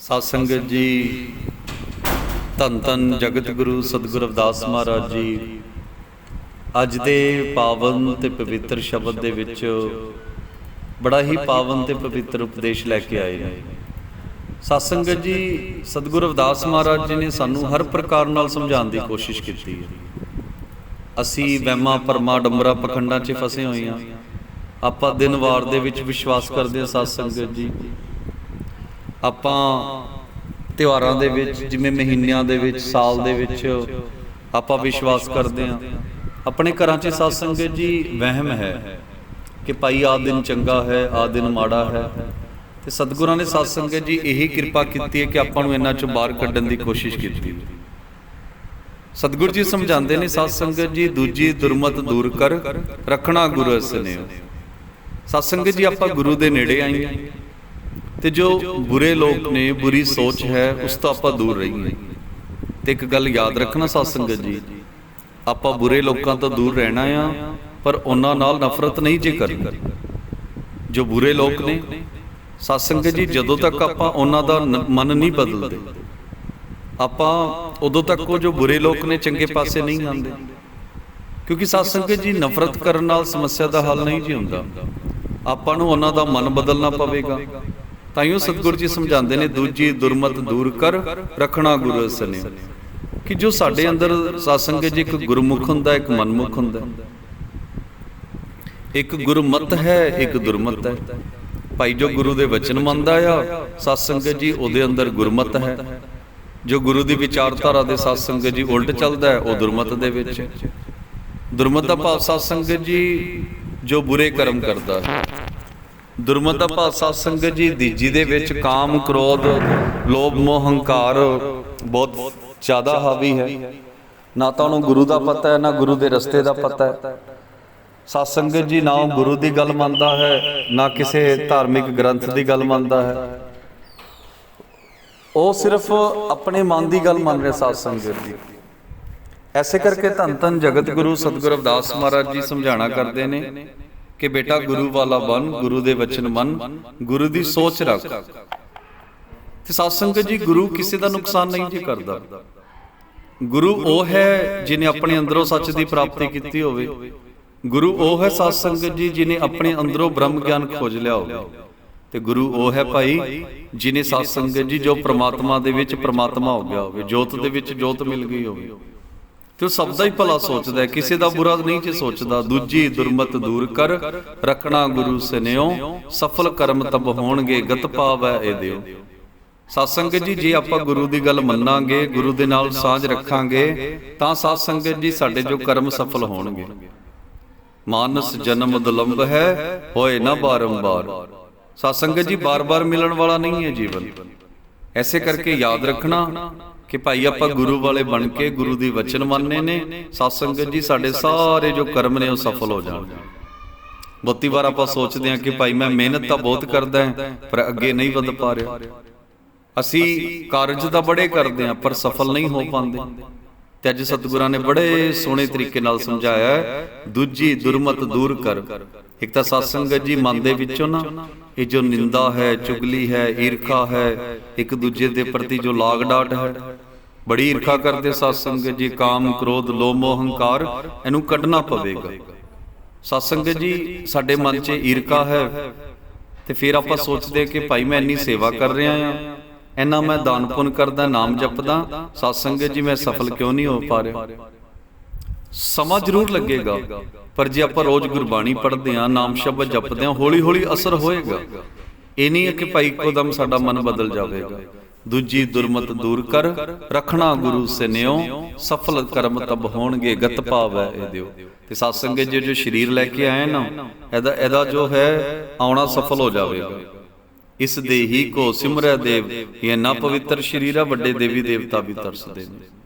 ਸਤ ਸੰਗਤ ਜੀ। ਧੰਨ ਧੰਨ ਜਗਤ ਗੁਰੂ ਸਤਿਗੁਰੂ ਰਵਿਦਾਸ ਮਹਾਰਾਜ ਜੀ। ਅੱਜ ਦੇ ਪਾਵਨ ਤੇ ਪਵਿੱਤਰ ਸ਼ਬਦ ਦੇ ਵਿੱਚ ਬੜਾ ਹੀ ਪਾਵਨ ਤੇ ਪਵਿੱਤਰ ਉਪਦੇਸ਼ ਲੈ ਕੇ ਆਏ ਨੇ। ਸਤ ਸੰਗਤ ਜੀ, ਸਤਿਗੁਰੂ ਰਵਿਦਾਸ ਮਹਾਰਾਜ ਜੀ ਨੇ ਸਾਨੂੰ ਹਰ ਪ੍ਰਕਾਰ ਨਾਲ ਸਮਝਾਉਣ ਦੀ ਕੋਸ਼ਿਸ਼ ਕੀਤੀ ਹੈ। ਅਸੀਂ ਵਹਿਮਾਂ ਪਰਮਾ ਡੰਬਰਾ ਪਖੰਡਾਂ 'ਚ ਫਸੇ ਹੋਏ ਹਾਂ। ਆਪਾਂ ਦਿਨ ਵਾਰ ਦੇ ਵਿੱਚ ਵਿਸ਼ਵਾਸ ਕਰਦੇ ਹਾਂ, ਸਤ ਸੰਗਤ ਜੀ। ਆਪਾਂ ਤਿਉਹਾਰਾਂ ਦੇ ਵਿੱਚ, ਜਿਵੇਂ ਮਹੀਨਿਆਂ ਦੇ ਵਿੱਚ, ਸਾਲ ਦੇ ਵਿੱਚ ਆਪਾਂ ਵਿਸ਼ਵਾਸ ਕਰਦੇ ਹਾਂ। ਆਪਣੇ ਘਰਾਂ 'ਚ ਸਤ ਸੰਗਤ ਜੀ ਵਹਿਮ ਹੈ ਕਿ ਭਾਈ ਆ ਦਿਨ ਚੰਗਾ ਹੈ ਆ ਦਿਨ ਮਾੜਾ ਹੈ। ਤੇ ਸਤਿਗੁਰਾਂ ਨੇ ਸਤ ਸੰਗਤ ਜੀ ਇਹੀ ਕਿਰਪਾ ਕੀਤੀ ਹੈ ਕਿ ਆਪਾਂ ਨੂੰ ਇਹਨਾਂ ਚੋਂ ਬਾਹਰ ਕੱਢਣ ਦੀ ਕੋਸ਼ਿਸ਼ ਕੀਤੀ। ਸਤਿਗੁਰੂ ਜੀ ਸਮਝਾਉਂਦੇ ਨੇ ਸਤ ਸੰਗਤ ਜੀ ਦੂਜੀ ਦੁਰਮਤ ਦੂਰ ਕਰ, ਰੱਖਣਾ ਗੁਰੂ ਅਸਨਿਓ ਸਤ ਸੰਗਤ ਜੀ, ਆਪਾਂ ਗੁਰੂ ਦੇ ਨੇੜੇ ਆਏ ਤੇ ਜੋ ਬੁਰੇ ਲੋਕ ਨੇ, ਬੁਰੀ ਸੋਚ ਹੈ, ਉਸ ਤੋਂ ਆਪਾਂ ਦੂਰ ਰਹੀਏ। ਤੇ ਇੱਕ ਗੱਲ ਯਾਦ ਰੱਖਣਾ ਸਤ ਸੰਗਤ ਜੀ, ਆਪਾਂ ਬੁਰੇ ਲੋਕਾਂ ਤੋਂ ਦੂਰ ਰਹਿਣਾ ਆ, ਪਰ ਉਹਨਾਂ ਨਾਲ ਨਫ਼ਰਤ ਨਹੀਂ ਜੇ ਕਰਨੀ। ਜੋ ਬੁਰੇ ਲੋਕ ਨੇ ਸਤ ਸੰਗਤ ਜੀ, ਜਦੋਂ ਤੱਕ ਆਪਾਂ ਉਹਨਾਂ ਦਾ ਨ- ਮਨ ਨਹੀਂ ਬਦਲਦੇ, ਆਪਾਂ ਉਦੋਂ ਤੱਕ ਉਹ ਜੋ ਬੁਰੇ ਲੋਕ ਨੇ, ਚੰਗੇ ਪਾਸੇ ਨਹੀਂ ਆਉਂਦੇ ਕਿਉਂਕਿ ਸਤ ਸੰਗਤ ਜੀ, ਨਫ਼ਰਤ ਕਰਨ ਨਾਲ ਸਮੱਸਿਆ ਦਾ ਹੱਲ ਨਹੀਂ ਜੀ ਹੁੰਦਾ। ਆਪਾਂ ਨੂੰ ਉਹਨਾਂ ਦਾ ਮਨ ਬਦਲਣਾ ਪਵੇਗਾ। ਤਾਈਓ ਸਤਿਗੁਰੂ ਜੀ ਸਮਝਾਉਂਦੇ ਨੇ ਦੂਜੀ ਦੁਰਮਤ ਦੂਰ ਕਰ ਰੱਖਣਾ ਗੁਰੂ ਅਸਨੇ ਕਿ ਜੋ ਸਾਡੇ ਅੰਦਰ ਸਤ ਸੰਗਤ ਜੀ ਇੱਕ ਗੁਰਮੁਖ ਹੁੰਦਾ ਇੱਕ ਮਨਮੁਖ ਹੁੰਦਾ। ਇੱਕ ਗੁਰਮਤ ਹੈ ਇੱਕ ਦੁਰਮਤ ਹੈ। ਭਾਈ ਜੋ ਗੁਰੂ ਦੇ ਵਚਨ ਮੰਨਦਾ ਆ ਸਤ ਸੰਗਤ ਜੀ ਉਹਦੇ ਅੰਦਰ ਗੁਰਮਤ ਹੈ। ਜੋ ਗੁਰੂ ਦੀ ਵਿਚਾਰਧਾਰਾ ਦੇ ਸਤ ਸੰਗਤ ਜੀ ਉਲਟ ਚੱਲਦਾ ਹੈ ਉਹ ਦੁਰਮਤ ਦੇ ਵਿੱਚ। ਹੈ। ਦੁਰਮਤ ਦਾ ਭਾਵ ਸਤ ਸੰਗਤ ਜੀ ਜੋ ਬੁਰੇ ਕਰਮ ਕਰਦਾ ਹੈ। ਦੁਰਮਤ ਦਾ ਭਾਵ ਸਤ ਸੰਗਤ ਜੀ ਦੀ ਜਿਹਦੇ ਵਿੱਚ ਕਾਮ ਕ੍ਰੋਧ ਲੋਭ ਮੋਹ ਹੰਕਾਰ ਬਹੁਤ ਜ਼ਿਆਦਾ ਹਾਵੀ ਹੈ। ਨਾ ਤਾਂ ਉਹਨੂੰ ਗੁਰੂ ਦਾ ਪਤਾ ਹੈ ਨਾ ਗੁਰੂ ਦੇ ਰਸਤੇ ਦਾ ਪਤਾ ਹੈ। ਸਤ ਸੰਗਤ ਜੀ ਨਾ ਉਹ ਗੁਰੂ ਦੀ ਗੱਲ ਮੰਨਦਾ ਹੈ ਨਾ ਕਿਸੇ ਧਾਰਮਿਕ ਗ੍ਰੰਥ ਦੀ ਗੱਲ ਮੰਨਦਾ ਹੈ। ਉਹ ਸਿਰਫ ਆਪਣੇ ਮਨ ਦੀ ਗੱਲ ਮੰਨ ਰਿਹਾ ਸਤ ਸੰਗਤ ਜੀ। ਐਸੇ ਕਰਕੇ ਧੰਨ ਧੰਨ ਜਗਤ ਗੁਰੂ ਸਤਿਗੁਰੂ ਰਵਿਦਾਸ ਮਹਾਰਾਜ ਜੀ ਸਮਝਾਣਾ ਕਰਦੇ ਨੇ। ਕਿ ਬੇਟਾ ਗੁਰੂ ਵਾਲਾ ਬਨ ਗੁਰੂ ਦੇ ਵਚਨ ਮੰਨ ਗੁਰੂ ਦੀ ਸੋਚ ਰੱਖ। ਤੇ ਸਤ ਸੰਗਤ ਜੀ ਗੁਰੂ ਕਿਸੇ ਦਾ ਨੁਕਸਾਨ ਨਹੀਂ ਜੀ ਕਰਦਾ। ਗੁਰੂ ਉਹ ਹੈ ਜਿਨੇ ਆਪਣੇ ਅੰਦਰੋਂ ਸੱਚ ਦੀ ਪ੍ਰਾਪਤੀ ਕੀਤੀ ਹੋਵੇ। ਗੁਰੂ ਉਹ ਹੈ ਸਤ ਸੰਗਤ ਜੀ ਜਿਨੇ ਆਪਣੇ ਅੰਦਰੋਂ ਬ੍ਰਹਮ ਗਿਆਨ ਖੋਜ ਲਿਆ ਹੋਵੇ। ਤੇ ਗੁਰੂ ਉਹ ਹੈ ਭਾਈ ਜਿਨੇ ਸਤ ਸੰਗਤ ਜੀ ਜੋ ਪ੍ਰਮਾਤਮਾ ਦੇ ਵਿੱਚ ਪ੍ਰਮਾਤਮਾ ਹੋ ਗਿਆ ਹੋਵੇ ਜੋਤ ਦੇ ਵਿੱਚ ਜੋਤ ਮਿਲ ਗਈ ਹੋਵੇ। ਤੇ ਉਹ ਸਭ ਦਾ ਹੀ ਭਲਾ ਸੋਚਦਾ ਹੈ। ਕਿਸੇ ਦਾ ਬੁਰਾ ਨਹੀਂ ਜੇ ਸੋਚਦਾ। ਦੂਜੀ ਦੁਰਮਤ ਦੂਰ ਕਰ। ਰੱਖਣਾ ਗੁਰੂ ਸਨਿਓ। ਸਫਲ ਕਰਮ ਤਬ ਹੋਣਗੇ। ਗਤ ਪਾਵੈ ਇਹ ਦਿਓ। ਸੰਗਤ ਜੀ ਜੇ ਆਪਾਂ ਗੁਰੂ ਦੀ ਗੱਲ ਮੰਨਾਂਗੇ ਗੁਰੂ ਦੇ ਨਾਲ ਸਾਂਝ ਰੱਖਾਂਗੇ ਤਾਂ ਸੰਗਤ ਜੀ ਸਾਡੇ ਜੋ ਕਰਮ ਸਫਲ ਹੋਣਗੇ। ਮਾਨਸ ਜਨਮ ਦੁਲੰਭ ਹੈ ਹੋਏ ਨਾ ਬਾਰੰਬਾਰ। ਸਤ ਸੰਗਤ ਜੀ ਬਾਰ-ਬਾਰ ਮਿਲਣ ਵਾਲਾ ਨਹੀਂ ਹੈ ਜੀਵਨ। ਐਸੇ ਕਰਕੇ ਯਾਦ ਰੱਖਣਾ। ਕਿ ਭਾਈ ਆਪਾਂ ਗੁਰੂ ਵਾਲੇ ਬਣ ਕੇ ਗੁਰੂ ਦੀ ਵਚਨ ਮੰਨਨੇ ਨੇ ਸਤ ਸੰਗਤ ਜੀ ਸਾਡੇ ਸਾਰੇ ਜੋ ਕਰਮ ਨੇ ਉਹ ਸਫਲ ਹੋ ਜਾਣਗੇ ਬਹੁਤੀ ਵਾਰ ਆਪਾਂ ਸੋਚਦੇ ਹਾਂ ਕਿ ਭਾਈ ਮੈਂ ਮਿਹਨਤ ਤਾਂ ਬਹੁਤ ਕਰਦਾ ਹਾਂ ਪਰ ਅੱਗੇ ਨਹੀਂ ਵਧ ਪਾ ਰਿਹਾ। ਅਸੀਂ ਕਾਰਜ ਤਾਂ ਬੜੇ ਕਰਦੇ ਹਾਂ ਪਰ ਸਫਲ ਨਹੀਂ ਹੋ ਪਾਉਂਦੇ। ਤੇ ਅੱਜ ਸਤਿਗੁਰਾਂ ਨੇ ਬੜੇ ਸੋਹਣੇ ਤਰੀਕੇ ਨਾਲ ਸਮਝਾਇਆ ਦੂਜੀ ਦੁਰਮਤ ਦੂਰ ਕਰ। ਇੱਕ ਤਾਂ ਸਤ ਸੰਗਤ ਜੀ ਮਨ ਦੇ ਵਿੱਚੋਂ ਨਾ। ਇਹ ਜੋ ਨਿੰਦਾ ਹੈ, ਚੁਗਲੀ ਹੈ, ਈਰਖਾ ਹੈ, ਇੱਕ ਦੂਜੇ ਦੇ ਪ੍ਰਤੀ ਜੋ ਲਾਗ ਡਾਟ ਹੈ। ਬੜੀ ਈਰਖਾ ਕਰਦੇ ਸਤ ਸੰਗਤ ਜੀ, ਕਾਮ, ਕ੍ਰੋਧ, ਲੋਭ ਮੋਹ ਹੰਕਾਰ ਇਹਨੂੰ ਕੱਢਣਾ ਪਵੇਗਾ। ਸਤ ਸੰਗਤ ਜੀ, ਸਾਡੇ ਮਨ 'ਚ ਈਰਖਾ ਹੈ ਤੇ ਫਿਰ ਆਪਾਂ ਸੋਚਦੇ ਕਿ ਭਾਈ ਮੈਂ ਇੰਨੀ ਸੇਵਾ ਕਰ ਰਿਹਾ ਆ ਇੰਨਾ ਮੈਂ ਦਾਨ ਪੁੰਨ ਕਰਦਾ, ਨਾਮ ਜਪਦਾ ਸਤ ਸੰਗਤ ਜੀ, ਮੈਂ ਸਫਲ ਕਿਉਂ ਨਹੀਂ ਹੋ ਪਾ ਰਿਹਾ? ਸਮਾਂ ਜ਼ਰੂਰ ਲੱਗੇਗਾ। ਪਰ ਜੇ ਆਪਾਂ ਰੋਜ਼ ਗੁਰਬਾਣੀ ਪੜ੍ਹਦੇ ਆਂ ਨਾਮ ਸ਼ਬਦ ਜਪਦੇ ਆਂ ਹੌਲੀ ਹੌਲੀ ਅਸਰ ਹੋਏਗਾ। ਇਹ ਨਹੀਂ ਹੈ ਕਿ ਭਾਈ ਇੱਕੋਦਮ ਸਾਡਾ ਮਨ ਬਦਲ ਜਾਵੇਗਾ। ਦੂਜੀ ਦੁਰਮਤ ਦੂਰ ਕਰ, ਰੱਖਣਾ ਗੁਰੂ ਸਨਿਓ, ਸਫਲ ਕਰਮ ਤਬ ਹੋਣਗੇ, ਗਤ ਭਾਵੈ ਇਹ ਦਿਓ। ਤੇ ਸਤ ਸੰਗਤ ਜੀ, ਜੋ ਸ਼ਰੀਰ ਲੈ ਕੇ ਆਏ ਨਾ, ਇਹਦਾ ਇਹਦਾ ਜੋ ਹੈ, ਆਉਣਾ ਸਫਲ ਹੋ ਜਾਵੇਗਾ। ਇਸ ਦੇ ਹੀ ਕੋ ਸਿਮਰੈ ਦੇਵ, ਇਹ ਨਾ ਪਵਿੱਤਰ ਸ਼ਰੀਰ ਆ, ਵੱਡੇ ਦੇਵੀ ਦੇਵਤਾ ਵੀ ਤਰਸਦੇ ਨੇ।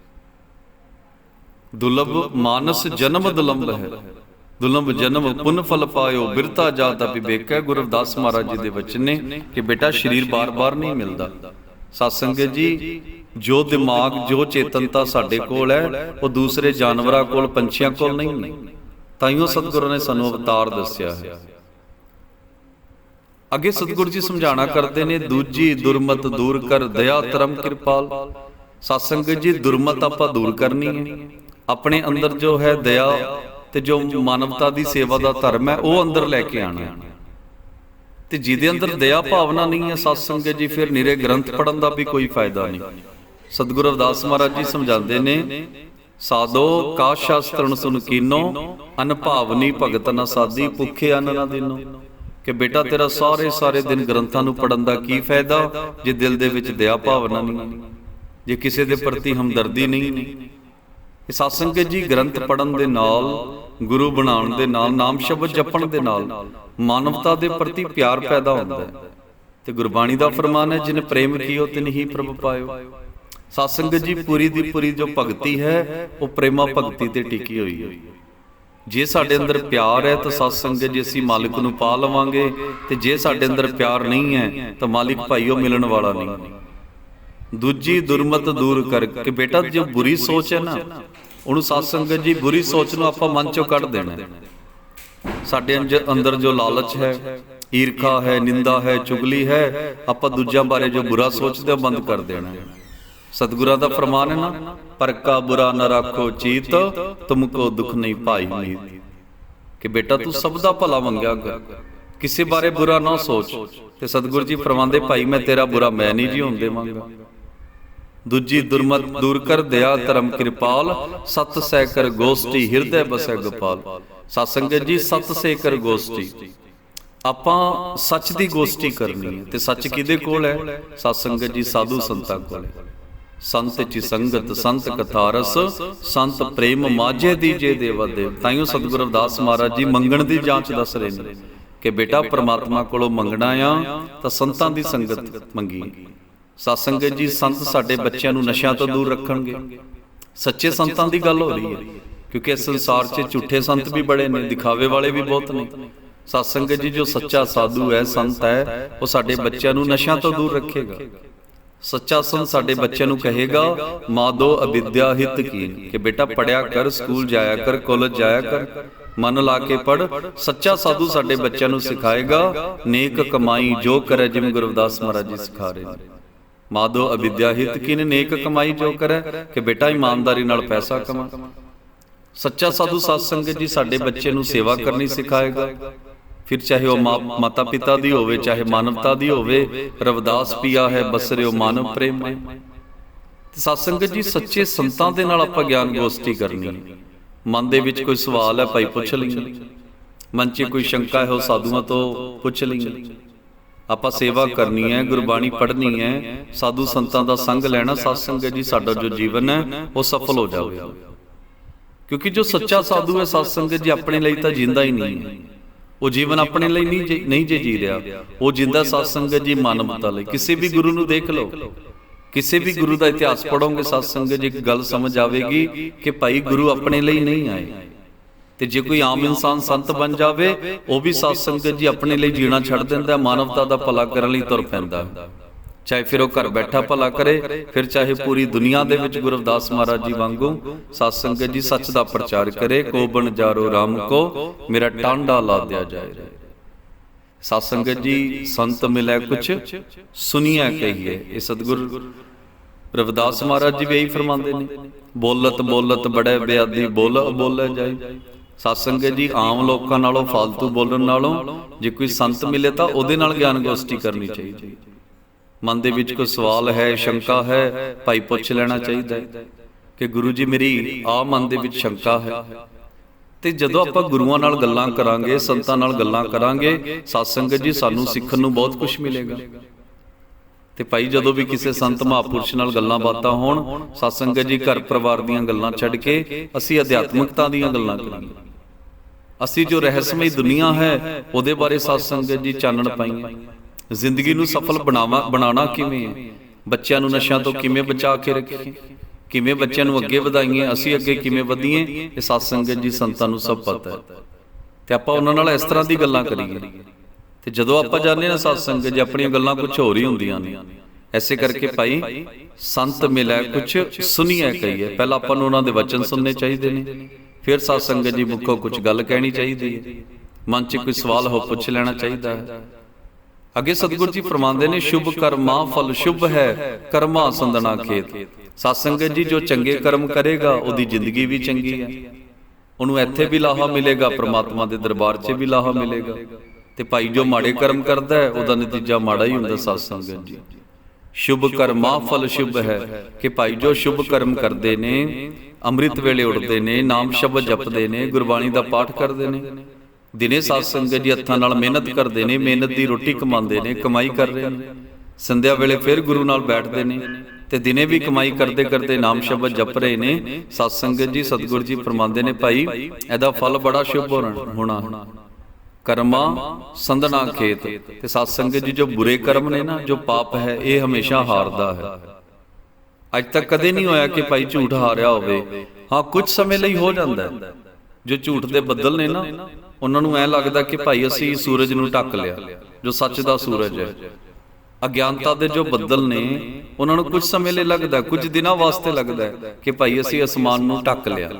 ਦੁਲਬ ਮਾਨਸ ਜਨਮ ਦੁਲੰਭ ਹੈ। ਦੁਲੰਭ ਜਨਮ ਪੁੰਨ ਫਲ ਪਾਇਓ ਬਿਰਤਾ ਜਾਤਾ ਵਿਵੇਕੈ ਗੁਰੂ ਰਵਿਦਾਸ ਮਹਾਰਾਜ ਜੀ ਦੇ ਵਚਨ ਨੇ ਕਿ ਬੇਟਾ ਸ਼ਰੀਰ ਬਾਰ-ਬਾਰ ਨਹੀਂ ਮਿਲਦਾ। ਸਤ ਸੰਗਤ ਜੀ ਜੋ ਦਿਮਾਗ ਜੋ ਚੇਤਨਤਾ ਸਾਡੇ ਕੋਲ ਹੈ ਉਹ ਦੂਸਰੇ ਜਾਨਵਰਾਂ ਕੋਲ ਪੰਛੀਆਂ ਕੋਲ ਨਹੀਂ। ਤਾਈਓ ਸਤਿਗੁਰੂ ਨੇ ਸਾਨੂੰ ਅਵਤਾਰ ਦੱਸਿਆ ਹੈ। ਅੱਗੇ ਸਤਿਗੁਰੂ ਜੀ ਸਮਝਾਣਾ ਕਰਦੇ ਨੇ ਦੂਜੀ ਦੁਰਮਤ ਦੂਰ ਕਰ ਦਇਆ ਧਰਮ ਕਿਰਪਾਲ। ਸਤਸੰਗਤ ਜੀ ਦੁਰਮਤ ਆਪਾਂ ਦੂਰ ਕਰਨੀ ਹੈ ਆਪਣੇ ਅੰਦਰ ਜੋ ਹੈ ਦਇਆ ਤੇ ਜੋ ਮਾਨਵਤਾ ਦੀ ਸੇਵਾ ਦਾ ਧਰਮ ਹੈ, ਉਹ ਅੰਦਰ ਲੈ ਕੇ ਆਣਾ ਤੇ ਜਿਹਦੇ ਅੰਦਰ ਦਇਆ ਭਾਵਨਾ ਨਹੀਂ ਹੈ ਸਤਸੰਗਤ ਜੀ, ਫਿਰ ਨਿਰੇ ਗ੍ਰੰਥ ਪੜਨ ਦਾ ਵੀ ਕੋਈ ਫਾਇਦਾ ਨਹੀਂ। ਸਤਿਗੁਰੂ ਅਰਦਾਸ ਮਹਾਰਾਜ ਜੀ ਸਮਝਾਉਂਦੇ ਨੇ, ਸਾਧੋ ਕਾ ਸ਼ਾਸਤਰਣ ਸੁਨ ਕੀਨੋ, ਅਨਭਾਵਨੀ ਭਗਤ ਨ ਸਾਦੀ ਭੁੱਖੇ ਅੰਨ ਨਾ ਦਿਨੋ। ਕਿ ਬੇਟਾ, ਤੇਰਾ ਸਾਰੇ ਸਾਰੇ ਦਿਨ ਗ੍ਰੰਥਾਂ ਨੂੰ ਪੜਨ ਦਾ ਕੀ ਫਾਇਦਾ, ਜੇ ਦਿਲ ਦੇ ਵਿੱਚ ਦਇਆ ਭਾਵਨਾ ਨਹੀਂ? ਜੇ ਕਿਸੇ ਦੇ ਪ੍ਰਤੀ ਹਮਦਰਦੀ ਨਹੀਂ? ਇਹ ਸਤਸੰਗਤ ਜੀ ਗ੍ਰੰਥ ਪੜਨ ਦੇ ਨਾਲ, ਗੁਰੂ ਬਣਾਉਣ ਦੇ ਨਾਲ, ਨਾਮ ਸ਼ਬਦ ਜਪਣ ਦੇ ਨਾਲ, ਮਾਨਵਤਾ ਦੇ ਪ੍ਰਤੀ ਪਿਆਰ ਪੈਦਾ ਹੁੰਦਾ ਹੈ। ਤੇ ਗੁਰਬਾਣੀ ਦਾ ਫਰਮਾਨ ਹੈ, ਜਿਨ ਪ੍ਰੇਮ ਕੀਓ, ਤਿਨ ਹੀ ਪ੍ਰਭ ਪਾਇਓ। ਸਤਸੰਗਤ ਜੀ ਪੂਰੀ ਦੀ ਪੂਰੀ ਜੋ ਭਗਤੀ ਹੈ, ਉਹ ਪ੍ਰੇਮਾ ਭਗਤੀ ਤੇ ਟਿਕੀ ਹੋਈ ਹੈ। ਜੇ ਸਾਡੇ ਅੰਦਰ ਪਿਆਰ ਹੈ, ਤਾਂ ਸਤਸੰਗਤ ਜੀ ਅਸੀਂ ਮਾਲਕ ਨੂੰ ਪਾ ਲਵਾਂਗੇ, ਤੇ ਜੇ ਸਾਡੇ ਅੰਦਰ ਪਿਆਰ ਨਹੀਂ ਹੈ, ਤਾਂ ਮਾਲਿਕ ਭਾਈਓ ਮਿਲਣ ਵਾਲਾ ਨਹੀਂ। ਦੂਜੀ ਦੁਰਮਤ ਦੂਰ ਕਰਕੇ ਬੇਟਾ ਜੋ ਬੁਰੀ ਸੋਚ ਹੈ ਨਾ ਉਹਨੂੰ ਸਤਸੰਗਤ ਜੀ ਬੁਰੀ ਸੋਚ ਨੂੰ ਆਪਾਂ ਮਨ ਚੋਂ ਕੱਢ ਦੇਣਾ। ਸਾਡੇ ਅੰਦਰ ਜੋ ਲਾਲਚ ਹੈ ਈਰਖਾ ਹੈ ਨਿੰਦਾ ਹੈ ਚੁਗਲੀ ਹੈ ਆਪਾਂ ਦੂਜਿਆਂ ਬਾਰੇ ਜੋ ਬੁਰਾ ਸੋਚਦੇ ਹਾਂ ਬੰਦ ਕਰ ਦੇਣਾ। ਸਤਿਗੁਰਾਂ ਦਾ ਫਰਮਾਨ ਹੈ ਨਾ ਪਰ ਕਾ ਬੁਰਾ ਨ ਰੱਖੋ ਚੀਤ ਤੁਮਕੋ ਦੁੱਖ ਨਹੀਂ ਪਾਈ ਨੀਤ। ਕਿ ਬੇਟਾ ਤੂੰ ਸਭ ਦਾ ਭਲਾ ਮੰਗਿਆ ਕਰ। ਕਿਸੇ ਬਾਰੇ ਬੁਰਾ ਨਾ ਸੋਚ। ਤੇ ਸਤਿਗੁਰੂ ਜੀ ਫਰਮਾਉਂਦੇ ਭਾਈ ਮੈਂ ਤੇਰਾ ਬੁਰਾ ਮੈਂ ਨਹੀਂ ਜੀ ਹੋਣ ਦੇਵਾਂਗਾ ਦੂਜੀ ਦੁਰਮਤ ਦੂਰ ਕਰ ਦਇਆ ਧਰਮ ਕਿਰਪਾਲ ਸਤ ਸੈ ਕਰ ਗੋਸਟੀ ਹਿਰਦੈ ਬਸੈ ਗੋਪਾਲ। ਸਤਸੰਗਤ ਜੀ ਸਤ ਸੇ ਕਰ ਗੋਸਟੀ। ਆਪਾਂ ਸੱਚ ਦੀ ਗੋਸਟੀ ਕਰਨੀ ਹੈ ਤੇ ਸੱਚ ਕਿਹਦੇ ਕੋਲ ਹੈ? ਸਤਸੰਗਤ ਜੀ ਸਾਧੂ ਸੰਤਾਂ ਕੋਲ ਹੈ। ਸੰਤ ਚੀ ਸੰਗਤ ਸੰਤ ਕਥਾ ਰਸ ਸੰਤ ਪ੍ਰੇਮ ਮਾਝੇ ਦੀਜੇ ਦੇਵਾ। ਦੇਵ ਤਾਈਓ ਸਤਿਗੁਰੂ ਅਰਦਾਸ ਮਹਾਰਾਜ ਜੀ ਮੰਗਣ ਦੀ ਜਾਂਚ ਦੱਸ ਰਹੇ ਨੇ ਕਿ ਬੇਟਾ ਪ੍ਰਮਾਤਮਾ ਕੋਲੋਂ ਮੰਗਣਾ ਆ ਤਾਂ ਸੰਤਾਂ ਦੀ ਸੰਗਤ ਮੰਗੀ। ਸਤਸੰਗਤ ਜੀ ਸੰਤ ਸਾਡੇ ਬੱਚਿਆਂ ਨੂੰ ਨਸ਼ਿਆਂ ਤੋਂ ਦੂਰ ਰੱਖਣਗੇ। ਸੱਚੇ ਸੰਤਾਂ ਦੀ ਗੱਲ ਹੋ ਰਹੀ ਹੈ ਕਿਉਂਕਿ ਇਸ ਸੰਸਾਰ 'ਚ ਝੂਠੇ ਸੰਤ ਵੀ ਬੜੇ ਨੇ ਦਿਖਾਵੇ ਵਾਲੇ ਵੀ ਬਹੁਤ ਨੇ। ਸਤਸੰਗਤ ਜੀ ਜੋ ਸੱਚਾ ਸਾਧੂ ਹੈ ਸੰਤ ਹੈ ਉਹ ਸਾਡੇ ਬੱਚਿਆਂ ਨੂੰ ਨਸ਼ਿਆਂ ਤੋਂ ਦੂਰ ਰੱਖੇਗਾ। ਸੱਚਾ ਸੰਤ ਸਾਡੇ ਬੱਚਿਆਂ ਨੂੰ ਕਹੇਗਾ ਮਾਦੋ ਅਵਿਦਿਆ ਹਿਤ ਕੀ ਕਿ ਬੇਟਾ ਪੜਿਆ ਕਰ ਸਕੂਲ ਜਾਇਆ ਕਰ ਕਾਲਜ ਜਾਇਆ ਕਰ ਮਨ ਲਾ ਕੇ ਪੜ ਸੱਚਾ ਸਾਧੂ ਸਾਡੇ ਬੱਚਿਆਂ ਨੂੰ ਸਿਖਾਏਗਾ ਨੇਕ ਕਮਾਈ ਜੋ ਕਰੇ ਜਿਵੇਂ ਗੁਰਦਾਸ ਮਹਾਰਾਜ ਜੀ ਸਿਖਾ ਰਹੇ ਨੇ ਮਾਦੋ ਅਵਿਦਿਆ ਹਿਤ ਕੀ ਨੇ ਨੇਕ ਕਮਾਈ ਜੋ ਕਰੇ ਕਿ ਬੇਟਾ ਇਮਾਨਦਾਰੀ ਨਾਲ ਪੈਸਾ ਕਮਾ। ਸੱਚਾ ਸਾਧੂ ਸਾਧ ਸੰਗਤ ਜੀ ਸਾਡੇ ਬੱਚੇ ਨੂੰ ਸੇਵਾ ਕਰਨੀ ਸਿਖਾਏਗਾ। ਫਿਰ ਚਾਹੇ ਉਹ ਮਾਤਾ ਪਿਤਾ ਦੀ ਹੋਵੇ ਚਾਹੇ ਮਾਨਵਤਾ ਦੀ ਹੋਵੇ ਰਵਿਦਾਸ ਪੀਆ ਹੈ ਬਸਰਿਓ ਮਾਨਵ ਪ੍ਰੇਮ ਹੈ। ਤੇ ਸਾਧ ਸੰਗਤ ਜੀ ਸੱਚੇ ਸੰਤਾਂ ਦੇ ਨਾਲ ਆਪਾਂ ਗਿਆਨ ਗੋਸ਼ਟੀ ਕਰਨੀ। ਹੈ ਮਨ ਦੇ ਵਿੱਚ ਕੋਈ ਸਵਾਲ ਹੈ ਭਾਈ ਪੁੱਛ ਲਈਏ ਮਨ 'ਚ ਕੋਈ ਸ਼ੰਕਾ ਹੈ ਉਹ ਸਾਧੂਆਂ ਤੋਂ ਪੁੱਛ ਲਈਏ ਆਪਾਂ ਸੇਵਾ ਕਰਨੀ ਹੈ ਗੁਰਬਾਣੀ ਪੜ੍ਹਨੀ ਹੈ। ਸਾਧੂ ਸੰਤਾਂ ਦਾ ਸੰਗ ਲੈਣਾ ਸਾਧ ਸੰਗਤ ਜੀ ਸਾਡਾ ਜੋ ਜੀਵਨ ਹੈ ਉਹ ਸਫਲ ਹੋ ਜਾਵੇਗਾ ਕਿਉਂਕਿ ਜੋ ਸੱਚਾ ਸਾਧੂ ਹੈ ਸਾਧ ਸੰਗਤ ਜੀ ਆਪਣੇ ਲਈ ਤਾਂ ਜਿੰਦਾ ਹੀ ਨਹੀਂ ਹੈ। ਉਹ ਜੀਵਨ ਆਪਣੇ ਲਈ ਨਹੀਂ ਨਹੀਂ ਜੇ ਜੀ ਰਿਹਾ। ਉਹ ਜਿੰਦਾ ਸਾਧ ਸੰਗਤ ਜੀ ਮਾਨਵਤਾ ਲਈ। ਕਿਸੇ ਵੀ ਗੁਰੂ ਨੂੰ ਦੇਖ ਲਓ। ਕਿਸੇ ਵੀ ਗੁਰੂ ਦਾ ਇਤਿਹਾਸ ਪੜੋਗੇ ਸਾਧ ਸੰਗਤ ਜੀ ਇੱਕ ਗੱਲ ਸਮਝ ਆਵੇਗੀ ਕਿ ਭਾਈ ਗੁਰੂ ਆਪਣੇ ਲਈ ਨਹੀਂ ਆਏ। ਤੇ ਜੇ ਕੋਈ ਆਮ ਇਨਸਾਨ ਸੰਤ ਬਣ ਜਾਵੇ ਉਹ ਵੀ ਸਾਧ ਸੰਗਤ ਜੀ ਆਪਣੇ ਲਈ ਜੀਣਾ ਛੱਡ ਦਿੰਦਾ ਮਾਨਵਤਾ ਦਾ ਭਲਾ ਕਰਨ ਲਈ ਤੁਰ ਪੈਂਦਾ। ਚਾਹੇ ਫਿਰ ਉਹ ਘਰ ਬੈਠਾ ਭਲਾ ਕਰੇ ਫਿਰ ਚਾਹੇ ਪੂਰੀ ਦੁਨੀਆ ਦੇ ਵਿੱਚ ਗੁਰੂ ਮਹਾਰਾਜ ਜੀ ਵਾਂਗੂ ਸਤ ਸੰਗਤ ਜੀ ਸੱਚ ਦਾ ਪ੍ਰਚਾਰ ਕਰੇ ਕੋ ਬਣ ਜਾਰੋ RAM ਕੋ ਮੇਰਾ ਟਾਂਡਾ ਲਾ ਦਿਆ ਜਾਏ। ਸਤ ਸੰਗਤ ਜੀ ਸੰਤ ਮਿਲੇ ਕੁਛ ਸੁਨੀਆ ਕਹੀਏ ਇਹ ਸਤਿਗੁਰ ਰਵਿਦਾਸ ਮਹਾਰਾਜ ਜੀ ਵੀ ਇਹੀ ਫਰਮਾਉਂਦੇ ਨੇ ਬੋਲਤ ਬੋਲਤ ਬੜੇ ਬਿਆਦੀ ਬੋਲ ਬੋਲੇ ਜਾਏ ਸਤ ਸੰਗਤ ਜੀ ਆਮ ਲੋਕਾਂ ਨਾਲੋਂ ਫालतू ਬੋਲਣ ਨਾਲੋਂ ਜੇ ਕੋਈ ਸੰਤ ਮਿਲੇ ਤਾਂ ਉਹਦੇ ਨਾਲ ਗਿਆਨ ਗੋਸ਼ਟੀ ਕਰਨੀ ਚਾਹੀਦੀ। ਮਨ ਦੇ ਵਿੱਚ ਕੋਈ ਸਵਾਲ ਹੈ ਸ਼ੰਕਾ ਹੈ ਭਾਈ ਪੁੱਛ ਲੈਣਾ ਚਾਹੀਦਾ ਹੈ ਕਿ ਗੁਰੂ ਜੀ ਮੇਰੀ ਆ ਮਨ ਦੇ ਵਿੱਚ ਸ਼ੰਕਾ ਹੈ। ਤੇ ਜਦੋਂ ਆਪਾਂ ਗੁਰੂਆਂ ਨਾਲ ਗੱਲਾਂ ਕਰਾਂਗੇ ਸੰਤਾਂ ਨਾਲ ਗੱਲਾਂ ਕਰਾਂਗੇ ਸਤ ਸੰਗਤ ਜੀ ਸਾਨੂੰ ਸਿੱਖਣ ਨੂੰ ਬਹੁਤ ਕੁਝ ਮਿਲੇਗਾ। ਤੇ ਭਾਈ ਜਦੋਂ ਵੀ ਕਿਸੇ ਸੰਤ ਮਹਾਪੁਰਸ਼ ਨਾਲ ਗੱਲਾਂ ਬਾਤਾਂ ਹੋਣ ਸਤ ਸੰਗਤ ਜੀ ਘਰ ਪਰਿਵਾਰ ਦੀਆਂ ਗੱਲਾਂ ਛੱਡ ਕੇ ਅਸੀਂ ਅਧਿਆਤਮਿਕਤਾ ਦੀਆਂ ਗੱਲਾਂ ਕਰਾਂਗੇ। ਅਸੀਂ ਜੋ ਰਹੱਸਮਈ ਦੁਨੀਆ ਹੈ ਉਹਦੇ ਬਾਰੇ ਸਤ ਸੰਗਤ ਜੀ ਚਾਨਣ ਪਾਈਏ ਜ਼ਿੰਦਗੀ ਨੂੰ ਸਫਲ ਬਣਾਵਾ ਬਣਾਉਣਾ ਕਿਵੇਂ ਹੈ? ਬੱਚਿਆਂ ਨੂੰ ਨਸ਼ਿਆਂ ਤੋਂ ਕਿਵੇਂ ਬਚਾ ਕੇ ਰੱਖੀਏ? ਕਿਵੇਂ ਬੱਚਿਆਂ ਨੂੰ ਅੱਗੇ ਵਧਾਈਏ? ਅਸੀਂ ਅੱਗੇ ਕਿਵੇਂ ਵਧੀਏ? ਇਹ ਸਤ ਸੰਗਤ ਜੀ ਸੰਤਾਂ ਨੂੰ ਸਭ ਪਤਾ ਹੈ। ਤੇ ਆਪਾਂ ਉਹਨਾਂ ਨਾਲ ਇਸ ਤਰ੍ਹਾਂ ਦੀ ਗੱਲਾਂ ਕਰੀਏ। ਤੇ ਜਦੋਂ ਆਪਾਂ ਜਾਂਦੇ ਨਾ ਸਤ ਸੰਗਤ ਜੀ ਆਪਣੀਆਂ ਗੱਲਾਂ ਕੁਝ ਹੋਰ ਹੀ ਹੁੰਦੀਆਂ ਨੇ। ਐਸੇ ਕਰਕੇ ਭਾਈ ਸੰਤ ਮਿਲਿਆ ਕੁਝ ਸੁਣੀਏ ਕਹੀਏ। ਪਹਿਲਾਂ ਆਪਾਂ ਨੂੰ ਉਹਨਾਂ ਦੇ ਵਚਨ ਸੁਣਨੇ ਚਾਹੀਦੇ ਨੇ। ਫਿਰ ਸਤ ਸੰਗਤ ਜੀ ਮੁੱਖੋਂ ਕੁਝ ਗੱਲ ਕਹਿਣੀ ਚਾਹੀਦੀ ਹੈ। ਮਨ 'ਚ ਕੋਈ ਸਵਾਲ ਹੋ ਪੁੱਛ ਲੈਣਾ ਚਾਹੀਦਾ ਹੈ। ਅੱਗੇ ਸਤਿਗੁਰੂ ਜੀ ਫਰਮਾਉਂਦੇ ਨੇ ਸ਼ੁਭ ਕਰਮਾ ਫਲ ਸ਼ੁਭ ਹੈ ਕਰਮਾ ਸੰਦਨਾ ਖੇਤ। ਸਤ ਸੰਗਤ ਜੀ ਜੋ ਚੰਗੇ ਕਰਮ ਕਰੇਗਾ ਉਹਦੀ ਜ਼ਿੰਦਗੀ ਵੀ ਚੰਗੀ ਹੈ। ਉਹਨੂੰ ਇੱਥੇ ਵੀ ਲਾਹਾ ਮਿਲੇਗਾ ਪ੍ਰਮਾਤਮਾ ਦੇ ਦਰਬਾਰ 'ਚ ਵੀ। ਲਾਹਾ ਮਿਲੇਗਾ ਤੇ ਭਾਈ ਜੋ ਮਾੜੇ ਕਰਮ ਕਰਦਾ ਹੈ ਉਹਦਾ ਨਤੀਜਾ ਮਾੜਾ ਹੀ ਹੁੰਦਾ ਸਤ ਸੰਗਤ ਜੀ। ਸ਼ੁਭ ਕਰਮਾ ਫਲ ਸ਼ੁਭ ਹੈ ਕਿ ਭਾਈ ਜੋ ਸ਼ੁਭ ਕਰਮ ਕਰਦੇ ਨੇ ਅੰਮ੍ਰਿਤ ਵੇਲੇ ਉੱਠਦੇ ਨੇ ਨਾਮ ਸ਼ਬਦ ਜਪਦੇ ਨੇ ਗੁਰਬਾਣੀ ਦਾ ਪਾਠ ਕਰਦੇ ਨੇ। ਦਿਨੇ ਸਾਧ ਸੰਗਤ ਜੀ ਹੱਥਾਂ ਨਾਲ ਮਿਹਨਤ ਕਰਦੇ ਨੇ ਮਿਹਨਤ ਦੀ ਰੋਟੀ ਕਮਾਉਂਦੇ ਨੇ ਕਮਾਈ ਕਰ ਰਹੇ ਨੇ। ਸੰਧਿਆ ਵੇਲੇ ਫਿਰ ਗੁਰੂ ਨਾਲ ਬੈਠਦੇ ਨੇ। ਤੇ ਦਿਨੇ ਵੀ ਕਮਾਈ ਕਰਦੇ ਕਰਦੇ ਨਾਮ ਸ਼ਬਦ ਜਪ ਰਹੇ ਨੇ। ਸਤ ਸੰਗਤ ਜੀ ਸਤਿਗੁਰੂ ਜੀ ਫਰਮਾਉਂਦੇ ਨੇ ਭਾਈ ਇਹਦਾ ਫਲ ਬੜਾ ਸ਼ੁਭ ਹੋਣਾ ਕਰਮਾ ਸੰਧਨਾ ਖੇਤ ਤੇ ਸਤ ਸੰਗਤ ਜੀ ਜੋ ਬੁਰੇ ਕਰਮ ਨੇ ਨਾ, ਜੋ ਪਾਪ ਹੈ, ਇਹ ਹਮੇਸ਼ਾ ਹਾਰਦਾ ਹੈ। ਅੱਜ ਤੱਕ ਕਦੇ ਨਹੀਂ ਹੋਇਆ ਕਿ ਭਾਈ ਝੂਠ ਹਾਰਿਆ ਹੋਵੇ। ਹਾਂ, ਕੁਝ ਸਮੇਂ ਲਈ ਹੋ ਜਾਂਦਾ ਜੋ ਝੂਠ ਦੇ ਬੱਦਲ ਨੇ ਨਾ, ਉਹਨਾਂ ਨੂੰ ਐ ਲੱਗਦਾ ਕਿ ਭਾਈ ਅਸੀਂ ਸੂਰਜ ਨੂੰ ਢੱਕ ਲਿਆ, ਜੋ ਸੱਚ ਦਾ ਸੂਰਜ ਹੈ। ਅਗਿਆਨਤਾ ਦੇ ਜੋ ਬੱਦਲ ਨੇ, ਉਹਨਾਂ ਨੂੰ ਕੁਝ ਸਮੇਂ ਲਈ ਲੱਗਦਾ, ਕੁਝ ਦਿਨਾਂ ਵਾਸਤੇ ਲੱਗਦਾ ਕਿ ਭਾਈ ਅਸੀਂ ਅਸਮਾਨ ਨੂੰ ਢੱਕ ਲਿਆ।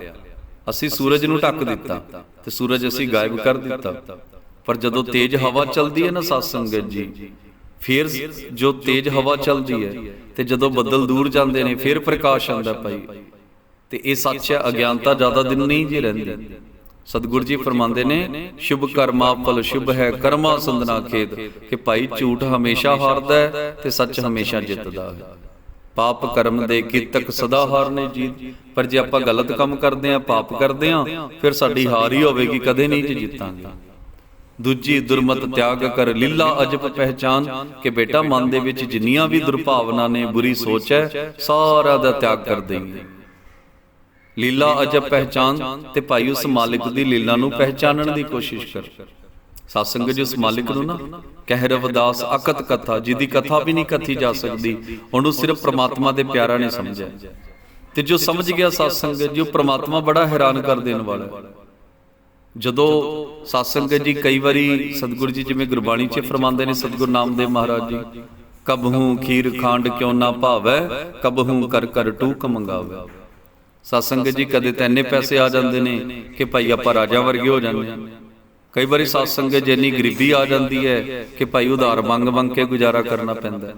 ਅਸੀਂ ਸੂਰਜ ਨੂੰ ਢੱਕ ਦਿੱਤਾ ਤੇ ਸੂਰਜ ਅਸੀਂ ਗਾਇਬ ਕਰ ਦਿੱਤਾ। ਪਰ ਜਦੋਂ ਤੇਜ਼ ਹਵਾ ਚੱਲਦੀ ਹੈ ਨਾ ਸਤ ਸੰਗਤ ਜੀ ਫਿਰ ਜੋ ਤੇਜ਼ ਹਵਾ ਚੱਲਦੀ ਹੈ ਤੇ ਜਦੋਂ ਬੱਦਲ ਦੂਰ ਜਾਂਦੇ ਨੇ ਫਿਰ ਪ੍ਰਕਾਸ਼ ਆਉਂਦਾ ਭਾਈ। ਤੇ ਇਹ ਸੱਚ ਹੈ ਅਗਿਆਨਤਾ ਜ਼ਿਆਦਾ ਦਿਨ ਨਹੀਂ ਜੀ ਰਹਿੰਦੀ। ਸਤਿਗੁਰੂ ਜੀ ਫਰਮਾਉਂਦੇ ਨੇ ਸ਼ੁਭ ਕਰਮਾ ਫਲ ਸ਼ੁਭ ਹੈ ਕਰਮਾ ਸੰਦਨਾ ਖੇਦ ਕਿ ਭਾਈ ਝੂਠ ਹਮੇਸ਼ਾ ਹਾਰਦਾ ਹੈ ਤੇ ਸੱਚ ਹਮੇਸ਼ਾ ਜਿੱਤਦਾ ਹੈ। ਪਾਪ ਕਰਮ ਦੇ ਕੀਤਕ ਸਦਾ ਹਾਰਨੇ ਜੀ ਪਰ ਜੇ ਆਪਾਂ ਗਲਤ ਕੰਮ ਕਰਦੇ ਆਂ ਪਾਪ ਕਰਦੇ ਆਂ ਫਿਰ ਸਾਡੀ ਹਾਰ ਹੀ ਹੋਵੇਗੀ ਕਦੇ ਨਹੀਂ ਜੀ ਜਿੱਤਾਂਗੇ ਦੂਜੀ ਦੁਰਮਤ ਤਿਆਗ ਕਰ ਲੀਲਾ ਅਜਬ ਪਹਿਚਾਨ ਕਿ ਬੇਟਾ ਮਨ ਦੇ ਵਿੱਚ ਜਿੰਨੀਆਂ ਵੀ ਦੁਰਭਾਵਨਾ ਨੇ ਬੁਰੀ ਸੋਚ ਹੈ, ਸਾਰਾ ਦਾ ਤਿਆਗ ਕਰ ਦੇਈਏ। ਲੀਲਾ ਅਜਬ ਪਹਿਚਾਨ ਤੇ ਭਾਈ ਉਸ ਮਾਲਿਕ ਦੀ ਲੀਲਾ ਨੂੰ ਪਹਿਚਾਨਣ ਦੀ ਕੋਸ਼ਿਸ਼ ਕਰ। ਸਤਸੰਗ ਜੀ ਉਸ ਮਾਲਿਕ ਨੂੰ ਨਾ ਕਹਿ ਰਵਦਾਸ ਅਕਤ ਕਥਾ, ਜਿਹਦੀ ਕਥਾ ਵੀ ਨਹੀਂ ਕਥੀ ਜਾ ਸਕਦੀ ਉਹਨੂੰ ਸਿਰਫ ਪ੍ਰਮਾਤਮਾ ਦੇ ਪਿਆਰਾ ਨੇ ਸਮਝਿਆ। ਤੇ ਜੋ ਸਮਝ ਗਿਆ ਸਤਸੰਗ ਜੋ ਪ੍ਰਮਾਤਮਾ ਬੜਾ ਹੈਰਾਨ ਕਰ ਦੇਣ ਵਾਲਾ ਜਦੋਂ ਸਤਸੰਗ ਜੀ ਕਈ ਵਾਰੀ ਸਤਿਗੁਰੂ ਜੀ ਜਿਵੇਂ ਗੁਰਬਾਣੀ 'ਚ ਫਰਮਾਉਂਦੇ ਨੇ ਸਤਿਗੁਰੂ ਨਾਮਦੇਵ ਮਹਾਰਾਜ ਜੀ ਕਬਹੂ ਖੀਰ ਖਾਂਡ ਕਿਉ ਨਾ ਭਾਵੈ ਕਬਹੂ ਕਰ ਕਰ ਟੂਕ ਮੰਗਾਵੇ। ਸਤਸੰਗ ਜੀ ਕਦੇ ਤਾਂ ਇੰਨੇ ਪੈਸੇ ਆ ਜਾਂਦੇ ਨੇ ਕਿ ਭਾਈ ਆਪਾਂ ਰਾਜਾ ਵਰਗੇ ਹੋ ਜਾਂਦੇ ਹਾਂ ਕਈ ਵਾਰੀ ਸਤਸੰਗ ਚ ਇੰਨੀ ਗਰੀਬੀ ਆ ਜਾਂਦੀ ਹੈ ਕਿ ਭਾਈ ਉਧਾਰ ਮੰਗ ਮੰਗ ਕੇ ਗੁਜ਼ਾਰਾ ਕਰਨਾ ਪੈਂਦਾ। ਹੈ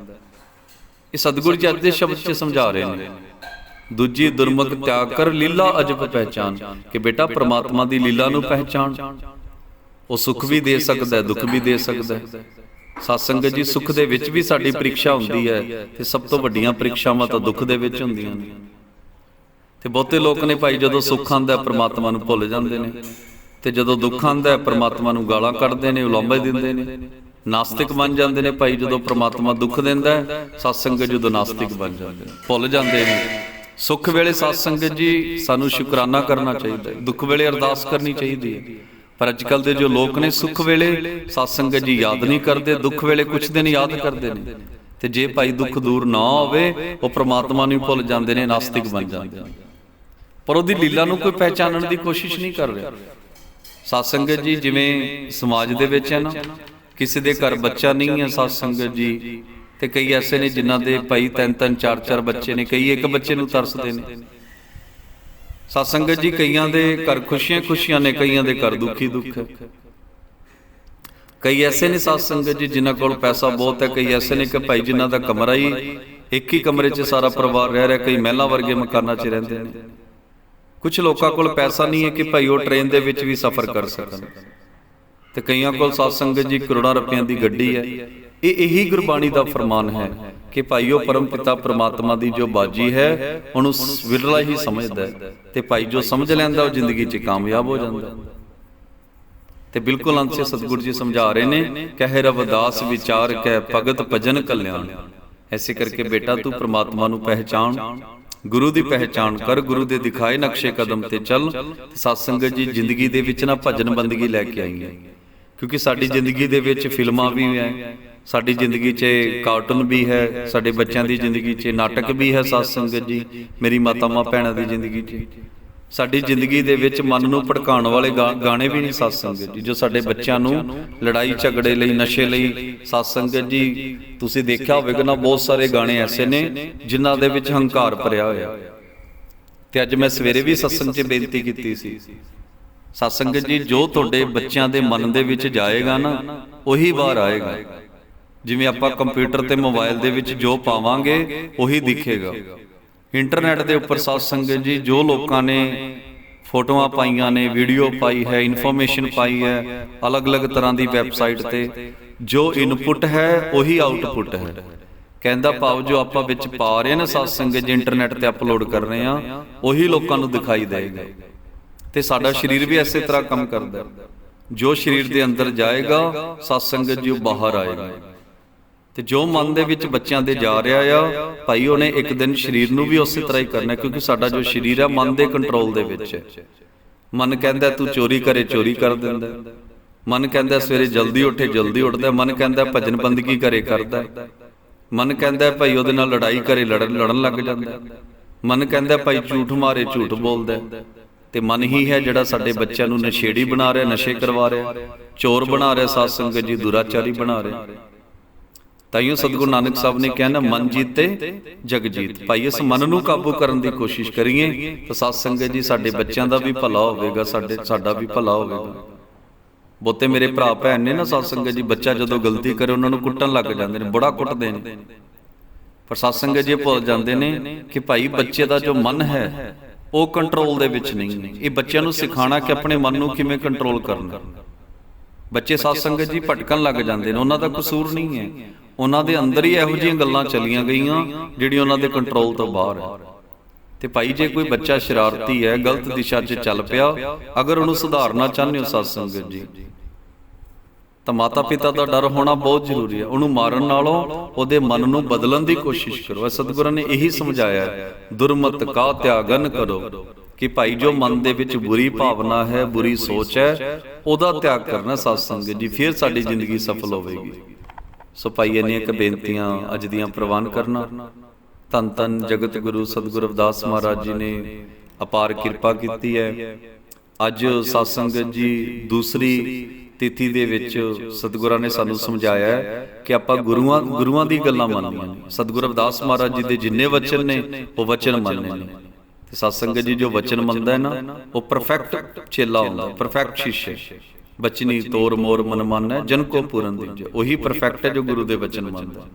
ਇਹ ਸਤਿਗੁਰੂ ਜੀ ਅੱਜ ਦੇ ਸ਼ਬਦ 'ਚ ਸਮਝਾ ਰਹੇ ਨੇ। ਦੂਜੀ ਦੁਰਮਤ ਤਿਆਗ ਕਰ ਲੀਲਾ ਅਜਬ ਪਹਿਚਾਨ, ਕਿ ਬੇਟਾ ਪ੍ਰਮਾਤਮਾ ਦੀ ਲੀਲਾ ਨੂੰ ਪਹਿਚਾਨ ਉਹ ਸੁੱਖ ਵੀ ਦੇ ਸਕਦਾ ਦੁੱਖ ਵੀ ਦੇ ਸਕਦਾ ਸਤਸੰਗ ਜੀ, ਸੁੱਖ ਦੇ ਵਿੱਚ ਵੀ ਸਾਡੀ ਪ੍ਰੀਖਿਆ ਹੁੰਦੀ ਹੈ ਤੇ ਸਭ ਤੋਂ ਵੱਡੀਆਂ ਪ੍ਰੀਖਿਆਵਾਂ ਤਾਂ ਦੁੱਖ ਦੇ ਵਿੱਚ ਹੁੰਦੀਆਂ ਨੇ। ਤੇ ਬਹੁਤੇ ਲੋਕ ਨੇ ਭਾਈ, ਜਦੋਂ ਸੁੱਖ ਆਂਦਾ ਹੈ, ਪ੍ਰਮਾਤਮਾ ਨੂੰ ਭੁੱਲ ਜਾਂਦੇ ਨੇ। ਤੇ ਜਦੋਂ ਦੁੱਖ ਆਂਦਾ ਹੈ, ਪ੍ਰਮਾਤਮਾ ਨੂੰ ਗਾਲਾਂ ਕੱਢਦੇ ਨੇ, ਉਲਾਂਭੇ ਦਿੰਦੇ ਨੇ। ਨਾਸਤਿਕ ਬਣ ਜਾਂਦੇ ਨੇ ਭਾਈ, ਜਦੋਂ ਪ੍ਰਮਾਤਮਾ ਦੁੱਖ ਦਿੰਦਾ ਹੈ ਸਤਸੰਗ ਜਦੋਂ ਨਾਸਤਿਕ ਬਣ ਜਾਂਦੇ ਨੇ, ਭੁੱਲ ਜਾਂਦੇ ਨੇ। ਸੁੱਖ ਵੇਲੇ ਸਤਸੰਗ ਜੀ, ਸਾਨੂੰ ਸ਼ੁਕਰਾਨਾ ਕਰਨਾ ਚਾਹੀਦਾ ਹੈ। ਦੁੱਖ ਵੇਲੇ ਅਰਦਾਸ ਕਰਨੀ ਚਾਹੀਦੀ ਹੈ। ਪਰ ਅੱਜ ਕੱਲ ਦੇ ਜੋ ਲੋਕ ਨੇ ਸੁੱਖ ਵੇਲੇ ਸਤਸੰਗ ਜੀ ਯਾਦ ਨਹੀਂ ਕਰਦੇ, ਦੁੱਖ ਵੇਲੇ ਕੁਝ ਦਿਨ ਯਾਦ ਕਰਦੇ ਨੇ। ਤੇ ਜੇ ਭਾਈ ਦੁੱਖ ਦੂਰ ਨਾ ਹੋਵੇ, ਉਹ ਪ੍ਰਮਾਤਮਾ ਨੂੰ ਭੁੱਲ ਜਾਂਦੇ ਨੇ, ਨਾਸਤਿਕ ਬਣ ਜਾਂਦੇ ਨੇ। ਪਰ ਉਹਦੀ ਲੀਲਾ ਨੂੰ ਕੋਈ ਪਹਿਚਾਨਣ ਦੀ ਕੋਸ਼ਿਸ਼ ਨਹੀਂ ਕਰ ਰਿਹਾ। ਸਤਸੰਗਤ ਜੀ, ਜਿਵੇਂ ਸਮਾਜ ਦੇ ਵਿੱਚ ਹੈ ਨਾ, ਕਿਸੇ ਦੇ ਘਰ ਬੱਚਾ ਨਹੀਂ ਹੈ ਸਤਸੰਗਤ ਜੀ ਤੇ ਕਈ ਐਸੇ ਨੇ ਜਿਨ੍ਹਾਂ ਦੇ ਭਾਈ ਤਿੰਨ ਤਿੰਨ ਚਾਰ ਚਾਰ ਬੱਚੇ ਨੇ ਕਈ ਇੱਕ ਬੱਚੇ ਨੂੰ ਤਰਸਦੇ ਨੇ। ਸਤਸੰਗਤ ਜੀ ਕਈਆਂ ਦੇ ਘਰ ਖੁਸ਼ੀਆਂ ਖੁਸ਼ੀਆਂ ਨੇ ਕਈਆਂ ਦੇ ਘਰ ਦੁੱਖੀ ਦੁੱਖ ਹੈ ਕਈ ਐਸੇ ਨੇ ਸਤਸੰਗਤ ਜੀ ਜਿਨ੍ਹਾਂ ਕੋਲ ਪੈਸਾ ਬਹੁਤ ਹੈ ਕਈ ਐਸੇ ਨੇ ਕਿ ਭਾਈ ਜਿਨ੍ਹਾਂ ਦਾ ਕਮਰਾ ਹੀ ਇੱਕ ਹੀ ਕਮਰੇ 'ਚ ਸਾਰਾ ਪਰਿਵਾਰ ਰਹਿ ਰਿਹਾ ਕਈ ਮਹਿਲਾ ਵਰਗੇ ਮਕਾਨਾਂ 'ਚ ਰਹਿੰਦੇ ਨੇ। ਕੁਝ ਲੋਕਾਂ ਕੋਲ ਪੈਸਾ ਨਹੀਂ ਹੈ ਕਿ ਭਾਈ ਉਹ ਟ੍ਰੇਨ ਦੇ ਵਿੱਚ ਵੀ ਸਫ਼ਰ ਕਰ ਸਕਣ। ਤੇ ਕਈਆਂ ਕੋਲ ਸਤਸੰਗਤ ਜੀ ਕਰੋੜਾਂ ਰੁਪਈਆਂ ਦੀ ਗੱਡੀ ਹੈ। ਇਹ ਇਹੀ ਗੁਰਬਾਣੀ ਦਾ ਫਰਮਾਨ ਹੈ ਕਿ ਭਾਈ ਉਹ ਪਰਮ ਪਿਤਾ ਪ੍ਰਮਾਤਮਾ ਦੀ ਜੋ ਬਾਜੀ ਹੈ ਉਹਨੂੰ ਵਿਰਲਾ ਹੀ ਸਮਝਦਾ ਹੈ ਤੇ ਭਾਈ ਜੋ ਸਮਝ ਲੈਂਦਾ ਉਹ ਜ਼ਿੰਦਗੀ 'ਚ ਕਾਮਯਾਬ ਹੋ ਜਾਂਦਾ। ਤੇ ਬਿਲਕੁਲ ਅੰਤ ਸੇ ਸਤਿਗੁਰੂ ਜੀ ਸਮਝਾ ਰਹੇ ਨੇ ਕਹਿ ਰਵਦਾਸ ਵਿਚਾਰ ਕੈ ਭਗਤ ਭਜਨ ਕਲਿਆਣ। ਐਸੇ ਕਰਕੇ ਬੇਟਾ ਤੂੰ ਪ੍ਰਮਾਤਮਾ ਨੂੰ ਪਹਿਚਾਨ ਗੁਰੂ ਦੀ ਪਹਿਚਾਨ ਕਰ ਗੁਰੂ ਦੇ ਦਿਖਾਏ ਨਕਸ਼ੇ ਕਦਮ ਤੇ ਚੱਲ ਸਤ ਸੰਗਤ ਜੀ ਜ਼ਿੰਦਗੀ ਦੇ ਵਿੱਚ ਨਾ ਭਜਨ ਬੰਦਗੀ ਲੈ ਕੇ ਆਈ ਹੈ ਕਿਉਂਕਿ ਸਾਡੀ ਜ਼ਿੰਦਗੀ ਦੇ ਵਿੱਚ ਫਿਲਮਾਂ ਵੀ ਹੈ ਸਾਡੀ ਜ਼ਿੰਦਗੀ 'ਚ ਕਾਰਟੂਨ ਵੀ ਹੈ ਸਾਡੇ ਬੱਚਿਆਂ ਦੀ ਜ਼ਿੰਦਗੀ 'ਚ ਨਾਟਕ ਵੀ ਹੈ ਸਤ ਸੰਗਤ ਜੀ ਮੇਰੀ ਮਾਤਾਵਾਂ ਭੈਣਾਂ ਦੀ ਜ਼ਿੰਦਗੀ 'ਚ। ਸਾਡੀ ਜ਼ਿੰਦਗੀ ਦੇ ਵਿੱਚ ਮਨ ਨੂੰ ਭੜਕਾਉਣ ਵਾਲੇ ਗਾਣੇ ਵੀ ਨਹੀਂ ਸਤ ਸੰਗਤ ਜੀ ਜੋ ਸਾਡੇ ਬੱਚਿਆਂ ਨੂੰ ਲੜਾਈ ਝਗੜੇ ਲਈ ਨਸ਼ੇ ਲਈ ਸਤ ਸੰਗਤ ਜੀ ਤੁਸੀਂ ਦੇਖਿਆ ਹੋਵੇਗਾ ਨਾ ਬਹੁਤ ਸਾਰੇ ਗਾਣੇ ਐਸੇ ਨੇ ਜਿਨ੍ਹਾਂ ਦੇ ਵਿੱਚ ਹੰਕਾਰ ਭਰਿਆ ਹੋਇਆ। ਤੇ ਅੱਜ ਮੈਂ ਸਵੇਰੇ ਵੀ ਸਤਸੰਗ 'ਚ ਬੇਨਤੀ ਕੀਤੀ ਸੀ ਸਤ ਸੰਗਤ ਜੀ ਜੋ ਤੁਹਾਡੇ ਬੱਚਿਆਂ ਦੇ ਮਨ ਦੇ ਵਿੱਚ ਜਾਏਗਾ ਨਾ ਉਹੀ ਬਾਹਰ ਆਏਗਾ ਜਿਵੇਂ ਆਪਾਂ ਕੰਪਿਊਟਰ ਤੇ ਮੋਬਾਈਲ ਦੇ ਵਿੱਚ ਜੋ ਪਾਵਾਂਗੇ ਉਹੀ ਦਿਖੇਗਾ। ਇੰਟਰਨੈਟ ਦੇ ਉੱਪਰ ਸਾਧ ਸੰਗਤ ਜੀ ਜੋ ਲੋਕਾਂ ਨੇ ਫੋਟੋਆਂ ਪਾਈਆਂ ਨੇ ਵੀਡੀਓ ਪਾਈ ਹੈ ਇਨਫੋਰਮੇਸ਼ਨ ਪਾਈ ਹੈ ਅਲੱਗ-ਅਲੱਗ ਤਰ੍ਹਾਂ ਦੀ ਵੈਬਸਾਈਟ ਤੇ ਜੋ ਇਨਪੁਟ ਹੈ ਉਹੀ ਆਉਟਪੁੱਟ ਹੈ। ਕਹਿੰਦਾ ਭਾਵ ਜੋ ਆਪਾਂ ਵਿੱਚ ਪਾ ਰਹੇ ਨੇ ਸਾਧ ਸੰਗਤ ਜੀ ਇੰਟਰਨੈਟ ਤੇ ਅਪਲੋਡ ਕਰ ਰਹੇ ਆ ਉਹੀ ਲੋਕਾਂ ਨੂੰ ਦਿਖਾਈ ਦੇਗਾ। ਤੇ ਸਾਡਾ ਸਰੀਰ ਵੀ ਐਸੇ ਤਰ੍ਹਾਂ ਕੰਮ ਕਰਦਾ। ਜੋ ਸਰੀਰ ਦੇ ਅੰਦਰ ਜਾਏਗਾ ਸਤ ਸੰਗਤ ਜੀ ਉਹ ਬਾਹਰ ਆਏਗਾ ਤੇ ਜੋ ਮਨ ਦੇ ਵਿੱਚ ਬੱਚਿਆਂ ਦੇ ਜਾ ਰਿਹਾ ਆ, ਭਾਈ ਉਹਨੇ ਇੱਕ ਦਿਨ ਸਰੀਰ ਨੂੰ ਵੀ ਉਸੇ ਤਰ੍ਹਾਂ ਹੀ ਕਰਨਾ, ਕਿਉਂਕਿ ਸਾਡਾ ਜੋ ਸਰੀਰ ਆ, ਮਨ ਦੇ ਕੰਟਰੋਲ ਦੇ ਵਿੱਚ ਹੈ। ਮਨ ਕਹਿੰਦਾ, ਤੂੰ ਚੋਰੀ ਕਰੇ, ਚੋਰੀ ਕਰ ਦਿੰਦਾ। ਮਨ ਕਹਿੰਦਾ, ਸਵੇਰੇ ਜਲਦੀ ਉੱਠੇ, ਜਲਦੀ ਉੱਠਦਾ। ਮਨ ਕਹਿੰਦਾ, ਭਜਨ ਬੰਦਗੀ ਕਰੇ ਕਰਦਾ। ਮਨ ਕਹਿੰਦਾ, ਭਾਈ ਉਹਦੇ ਨਾਲ ਲੜਾਈ ਕਰੇ ਲੜਨ ਲੜਨ ਲੱਗ ਜਾਂਦਾ। ਮਨ ਕਹਿੰਦਾ, ਭਾਈ ਝੂਠ ਮਾਰੇ, ਝੂਠ ਬੋਲਦਾ। ਹੈ। ਤੇ ਮਨ ਹੀ ਹੈ ਜਿਹੜਾ ਸਾਡੇ ਬੱਚਿਆਂ ਨੂੰ ਨਸ਼ੇੜੀ ਬਣਾ ਰਿਹਾ, ਨਸ਼ੇ ਕਰਵਾ ਰਿਹਾ, ਚੋਰ ਬਣਾ ਰਿਹਾ, ਸਾਧ ਸੰਗਤ ਜੀ, ਦੁਰਾਚਾਰੀ ਬਣਾ ਰਿਹਾ। ਤਾਈਓ ਸਤਿਗੁਰੂ ਨਾਨਕ ਸਾਹਿਬ ਨੇ ਕਿਹਾ ਨਾ ਮਨ ਜੀਤੇ ਜਗ ਜੀਤ। ਭਾਈ ਇਸ ਮਨ ਨੂੰ ਕਾਬੂ ਕਰਨ ਦੀ ਕੋਸ਼ਿਸ਼ ਕਰੀਏ ਤਾਂ ਸਾਧ ਸੰਗਤ ਜੀ ਸਾਡੇ ਬੱਚਿਆਂ ਦਾ ਵੀ ਭਲਾ ਹੋਵੇਗਾ ਸਾਡੇ ਸਾਡਾ ਵੀ ਭਲਾ ਹੋਵੇਗਾ। ਬਹੁਤੇ ਮੇਰੇ ਭਰਾ ਭੈਣ ਨੇ ਨਾ ਸਾਧ ਸੰਗਤ ਜੀ ਬੱਚਾ ਜਦੋਂ ਗਲਤੀ ਕਰੇ ਉਹਨਾਂ ਨੂੰ ਕੁੱਟਣ ਲੱਗ ਜਾਂਦੇ ਨੇ ਬੜਾ ਕੁੱਟਦੇ ਨੇ। ਪਰ ਸਾਧ ਸੰਗਤ ਜੀ ਭੁੱਲ ਜਾਂਦੇ ਨੇ ਕਿ ਭਾਈ ਬੱਚੇ ਦਾ ਜੋ ਮਨ ਹੈ ਉਹ ਕੰਟਰੋਲ ਦੇ ਵਿੱਚ ਨਹੀਂ ਹੈ। ਇਹ ਬੱਚਿਆਂ ਨੂੰ ਸਿਖਾਉਣਾ ਕਿ ਆਪਣੇ ਮਨ ਨੂੰ ਕਿਵੇਂ ਕੰਟਰੋਲ ਕਰਨਾ ਬੱਚੇ ਸਾਧ ਸੰਗਤ ਜੀ ਭਟਕਣ ਲੱਗ ਜਾਂਦੇ ਨੇ ਉਹਨਾਂ ਦਾ ਕਸੂਰ ਨਹੀਂ ਹੈ ਉਹਨਾਂ ਦੇ ਅੰਦਰ ਹੀ ਇਹੋ ਜਿਹੀਆਂ ਗੱਲਾਂ ਚੱਲੀਆਂ ਗਈਆਂ ਜਿਹੜੀ ਉਹਨਾਂ ਦੇ ਕੰਟਰੋਲ ਤੋਂ ਬਾਹਰ ਹੈ। ਤੇ ਭਾਈ, ਜੇ ਕੋਈ ਬੱਚਾ ਸ਼ਰਾਰਤੀ ਹੈ, ਗਲਤ ਦਿਸ਼ਾ 'ਚ ਚੱਲ ਪਿਆ, ਅਗਰ ਉਹਨੂੰ ਸੁਧਾਰਨਾ ਚਾਹੁੰਦੇ ਹੋ ਸਾਧ ਸੰਗਤ ਜੀ। ਤਾਂ ਮਾਤਾ ਪਿਤਾ ਦਾ ਡਰ ਹੋਣਾ ਬਹੁਤ ਜ਼ਰੂਰੀ ਹੈ। ਉਹਨੂੰ ਮਾਰਨ ਨਾਲੋਂ ਉਹਦੇ ਮਨ ਨੂੰ ਬਦਲਣ ਦੀ ਕੋਸ਼ਿਸ਼ ਕਰੋ। ਇਹ ਸਤਿਗੁਰਾਂ ਨੇ ਇਹੀ ਸਮਝਾਇਆ ਦੁਰਮਤ ਕਾ ਤਿਆਗਨ ਕਰੋ ਕਿ ਭਾਈ, ਜੋ ਮਨ ਦੇ ਵਿੱਚ ਬੁਰੀ ਭਾਵਨਾ ਹੈ, ਬੁਰੀ ਸੋਚ ਹੈ, ਉਹਦਾ ਤਿਆਗ ਕਰਨਾ ਸਤਸੰਗ ਜੀ। ਫਿਰ ਸਾਡੀ ਜ਼ਿੰਦਗੀ ਸਫਲ ਹੋਵੇਗੀ। ਸੋ ਭਾਈ ਇਹਨੀਆਂ ਕ ਬੇਨਤੀਆਂ ਅੱਜ ਦੀਆਂ ਪ੍ਰਵਾਨ ਕਰਨਾ। ਧੰਨ ਧੰਨ ਜਗਤ ਗੁਰੂ ਸਤਿਗੁਰੂ ਅਵਦਾਸ ਮਹਾਰਾਜ ਜੀ ਨੇ ਅਪਾਰ ਕਿਰਪਾ ਕੀਤੀ ਹੈ। ਅੱਜ ਸਤ ਸੰਗਤ ਜੀ ਦੂਸਰੀ ਤਿਥੀ ਦੇ ਵਿੱਚ ਸਤਿਗੁਰਾਂ ਨੇ ਸਾਨੂੰ ਸਮਝਾਇਆ ਕਿ ਆਪਾਂ ਗੁਰੂਆਂ ਗੁਰੂਆਂ ਦੀ ਗੱਲਾਂ ਮੰਨਣੀਆਂ ਸਤਿਗੁਰ ਅਵਦਾਸ ਮਹਾਰਾਜ ਜੀ ਦੇ ਜਿੰਨੇ ਵਚਨ ਨੇ, ਉਹ ਵਚਨ ਮੰਨਣੇ ਨੇ। ਤੇ ਸਤ ਜੀ ਜੋ ਵਚਨ ਮੰਨਦਾ ਹੈ ਨਾ, ਉਹ ਪਰਫੈਕਟ ਚੇਲਾ ਹੁੰਦਾ ਪਰਫੈਕਟ ਸ਼ਿਸ਼ ਬਚਨੀ ਤੋਰ ਮੋਰ ਮਨ ਮਾਨੈ, ਜਨ ਕੋ ਪੂਰਨ ਦੀਜੇ। ਉਹੀ ਪਰਫੈਕਟ ਹੈ ਜੋ ਗੁਰੂ ਦੇ ਵਚਨ ਮੰਨਦਾ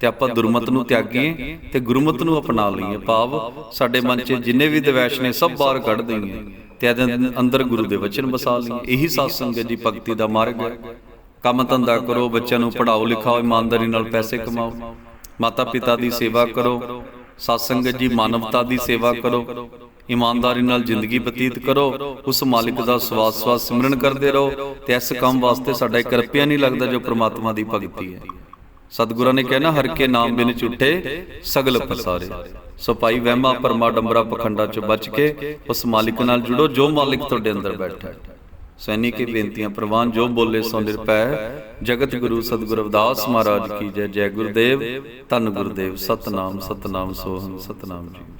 ਤੇ ਆਪਾਂ ਦੁਰਮਤ ਨੂੰ ਤਿਆਗੀਏ ਤੇ ਗੁਰਮਤ ਨੂੰ ਅਪਣਾ ਲਈਏ। ਭਾਵ ਸਾਡੇ ਮਨ 'ਚ ਜਿੰਨੇ ਵੀ ਦਵੈਸ਼ ਨੇ, ਸਭ ਬਾਹਰ ਕੱਢ ਦਈਏ ਤੇ ਇਹਦੇ ਅੰਦਰ ਗੁਰੂ ਦੇ ਵਚਨ ਵਸਾ ਲਈਏ। ਇਹੀ ਸਾਧ ਸੰਗਤ ਦੀ ਭਗਤੀ ਦਾ ਮਾਰਗ ਹੈ। ਕੰਮ ਧੰਦਾ ਕਰੋ, ਬੱਚਿਆਂ ਨੂੰ ਪੜਾਓ ਲਿਖਾਓ, ਇਮਾਨਦਾਰੀ ਨਾਲ ਪੈਸੇ ਕਮਾਓ। ਮਾਤਾ ਪਿਤਾ ਦੀ ਸੇਵਾ ਕਰੋ। ਸਤ ਸੰਗਤ ਜੀ, ਮਾਨਵਤਾ ਦੀ ਸੇਵਾ ਕਰੋ। ਇਮਾਨਦਾਰੀ ਨਾਲ ਜ਼ਿੰਦਗੀ ਬਤੀਤ ਕਰੋ, ਉਸ ਮਾਲਿਕ ਦਾ ਸਵਾਸ ਸਵਾਸ ਸਿਮਰਨ ਕਰਦੇ ਰਹੋ ਤੇ ਇਸ ਕੰਮ ਵਾਸਤੇ ਸਾਡਾ ਇੱਕ ਰੁਪਿਆ ਨਹੀਂ ਲੱਗਦਾ ਜੋ ਪ੍ਰਮਾਤਮਾ ਦੀ ਭਗਤੀ ਹੈ। ਸਤਿਗੁਰਾਂ ਨੇ ਕਿਹਾ ਹਰ ਕੇ ਨਾਮ ਬਿਨ ਝੂਠੇ, ਸਗਲ ਪਸਾਰੇ। ਸੋ ਭਾਈ ਵਹਿਮਾ ਪਰਮਾ ਡੰਬਰਾ ਪਖੰਡਾ ਚੋਂ ਬਚ ਕੇ ਉਸ ਮਾਲਿਕ ਨਾਲ ਜੁੜੋ, ਜੋ ਮਾਲਿਕ ਤੁਹਾਡੇ ਅੰਦਰ ਬੈਠਾ ਹੈ। ਸੈਨਿਕ ਕੀ ਬੇਨਤੀਆਂ ਪ੍ਰਵਾਨ, ਜੋ ਬੋਲੇ ਸੋ ਨਿਰਪੈ ਜਗਤ ਗੁਰੂ ਸਤਿਗੁਰ ਅਵਦਾਸ ਮਹਾਰਾਜ ਕੀ ਜੈ ਜੈ ਗੁਰਦੇਵ, ਧੰਨ ਗੁਰਦੇਵ, ਸਤਨਾਮ ਸਤਨਾਮ ਸੋਹੰ ਸਤਨਾਮ ਜੀ।